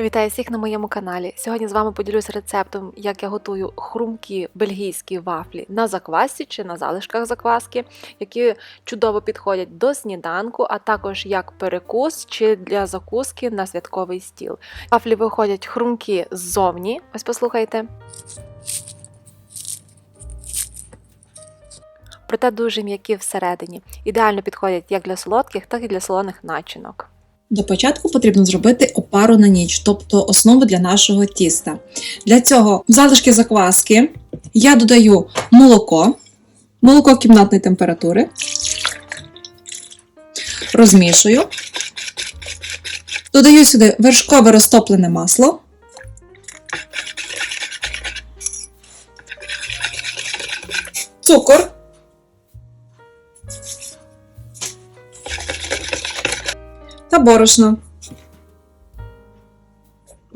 Вітаю всіх на моєму каналі. Сьогодні з вами поділюсь рецептом, як я готую хрумкі бельгійські вафлі на заквасці чи на залишках закваски, які чудово підходять до сніданку, а також як перекус чи для закуски на святковий стіл. Вафлі виходять хрумкі ззовні. Ось послухайте. Проте дуже м'які всередині. Ідеально підходять як для солодких, так і для солоних начинок. До початку потрібно зробити опару на ніч, тобто основу для нашого тіста. Для цього в залишки закваски я додаю молоко, молоко кімнатної температури, розмішую, додаю сюди вершкове розтоплене масло. Цукор. Та борошно.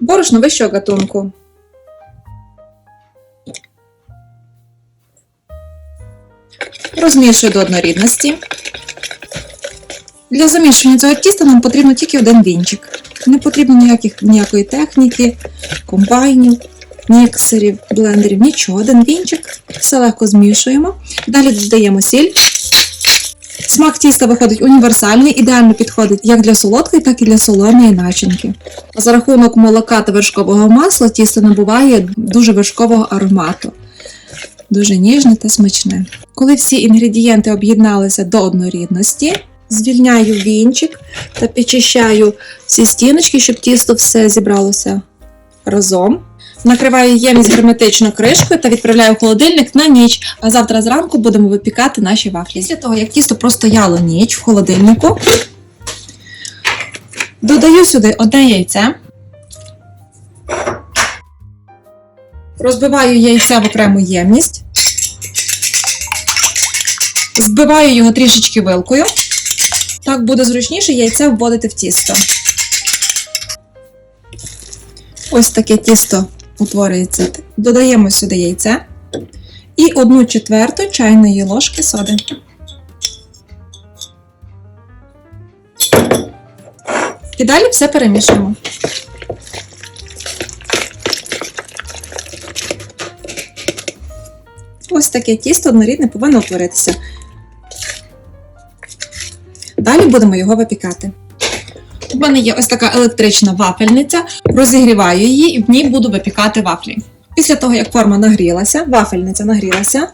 Борошно вищого гатунку. Розмішую до однорідності. Для замішування цього тіста нам потрібно тільки один вінчик. Не потрібно ніяких, ніякої техніки, комбайнів, міксерів, блендерів, нічого. Один вінчик. Все легко змішуємо. Далі додаємо сіль. Смак тіста виходить універсальний, ідеально підходить як для солодкої, так і для солоної начинки. За рахунок молока та вершкового масла тісто набуває дуже вершкового аромату. Дуже ніжне та смачне. Коли всі інгредієнти об'єдналися до однорідності, звільняю вінчик та підчищаю всі стіночки, щоб тісто все зібралося разом. Накриваю ємність герметично кришкою та відправляю в холодильник на ніч, а завтра зранку будемо випікати наші вафлі. Після того, як тісто простояло ніч в холодильнику, додаю сюди одне яйце, розбиваю яйце в окрему ємність, збиваю його трішечки вилкою. Так буде зручніше яйце вводити в тісто. Ось таке тісто утворюється. Додаємо сюди яйце і 1 четверту чайної ложки соди. І далі все перемішуємо. Ось таке тісто однорідне повинно утворитися. Далі будемо його випікати. У мене є ось така електрична вафельниця, розігріваю її і в ній буду випікати вафлі. Після того, як форма нагрілася, вафельниця нагрілася,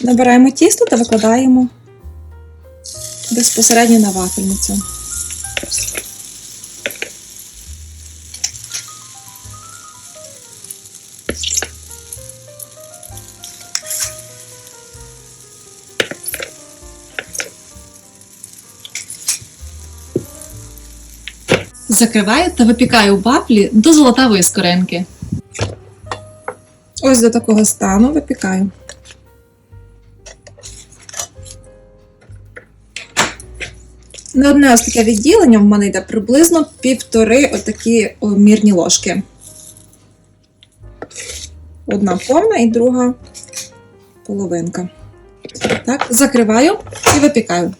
набираємо тісто та викладаємо безпосередньо на вафельницю. Закриваю та випікаю вафлі до золотавої скоринки. Ось до такого стану випікаю. На одне ось таке відділення в мене йде приблизно півтори отакі мірні ложки. Одна повна і друга половинка. Так, закриваю і випікаю.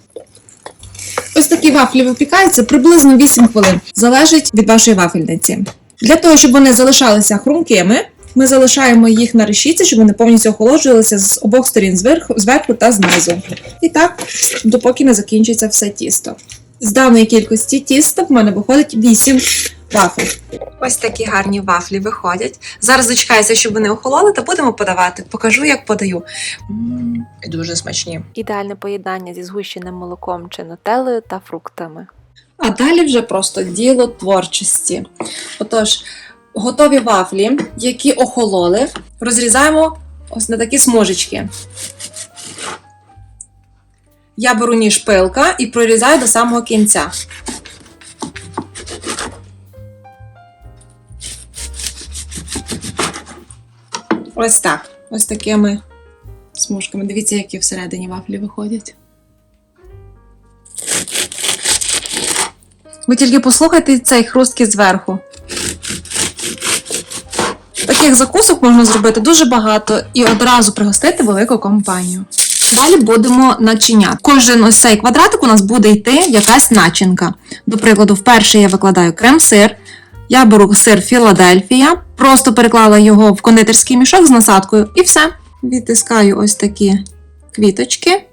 Ось такі вафлі випікаються приблизно 8 хвилин. Залежить від вашої вафельниці. Для того, щоб вони залишалися хрумкими, ми залишаємо їх на решітці, щоб вони повністю охолоджувалися з обох сторін, зверху, зверху та знизу. І так, допоки не закінчиться все тісто. З даної кількості тіста в мене виходить 8 вафель. Ось такі гарні вафлі виходять. Зараз дочекаюся, щоб вони охололи, та будемо подавати. Покажу, як подаю. М, Дуже смачні. Ідеальне поєднання зі згущеним молоком чи нутеллою та фруктами. А далі вже просто діло творчості. Отож, готові вафлі, які охололи, розрізаємо ось на такі смужечки. Я беру ніж пилка і прорізаю до самого кінця. Ось так. Ось такими смужками. Дивіться, які всередині вафлі виходять. Ви тільки послухайте цей хрусткіт зверху. Таких закусок можна зробити дуже багато і одразу пригостити велику компанію. Далі будемо начиняти. Кожен ось цей квадратик у нас буде йти якась начинка. До прикладу, вперше я викладаю крем-сир, Я беру сир Філадельфія, просто переклала його в кондитерський мішок з насадкою і все. Відтискаю ось такі квіточки.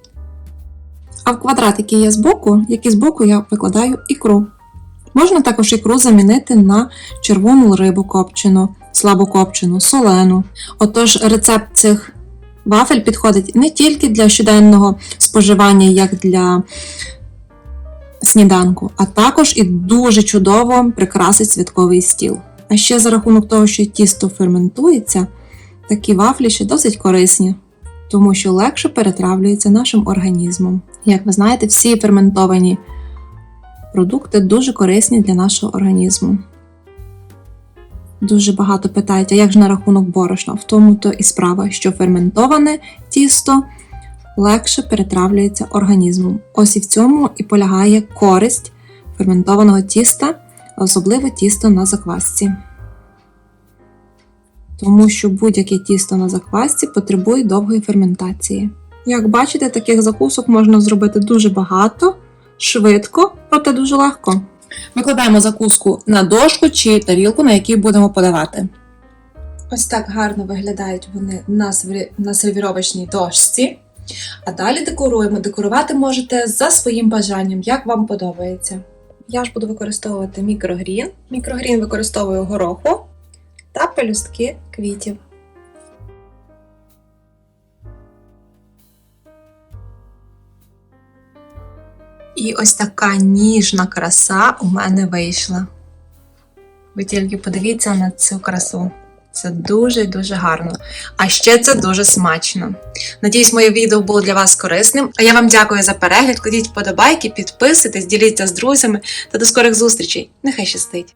А в квадрат, який є збоку, який збоку я викладаю ікру. Можна також ікру замінити на червону рибу копчену, слабокопчену, солену. Отож, рецепт цих вафель підходить не тільки для щоденного споживання, як для сніданку, а також і дуже чудово прикрасить святковий стіл. А ще за рахунок того, що тісто ферментується, такі вафлі ще досить корисні, тому що легше перетравлюється нашим організмом. Як ви знаєте, всі ферментовані продукти дуже корисні для нашого організму. Дуже багато питають, а як ж на рахунок борошна? В тому то і справа, що ферментоване тісто легше перетравлюється організмом. Ось і в цьому і полягає користь ферментованого тіста, особливо тісто на заквасці. Тому що будь-яке тісто на заквасці потребує довгої ферментації. Як бачите, таких закусок можна зробити дуже багато, швидко, проте дуже легко. Викладаємо закуску на дошку чи тарілку, на якій будемо подавати. Ось так гарно виглядають вони на, сервіровочній дошці. А далі декоруємо. Декорувати можете за своїм бажанням, як вам подобається. Я ж буду використовувати мікрогрін. Мікрогрін використовую гороху та пелюстки квітів. І ось така ніжна краса у мене вийшла. Ви тільки подивіться на цю красу. Це дуже дуже гарно. А ще це дуже смачно. Надіюсь, моє відео було для вас корисним. А я вам дякую за перегляд. Кладіть вподобайки, підписуйтесь, діліться з друзями та до скорих зустрічей. Нехай щастить!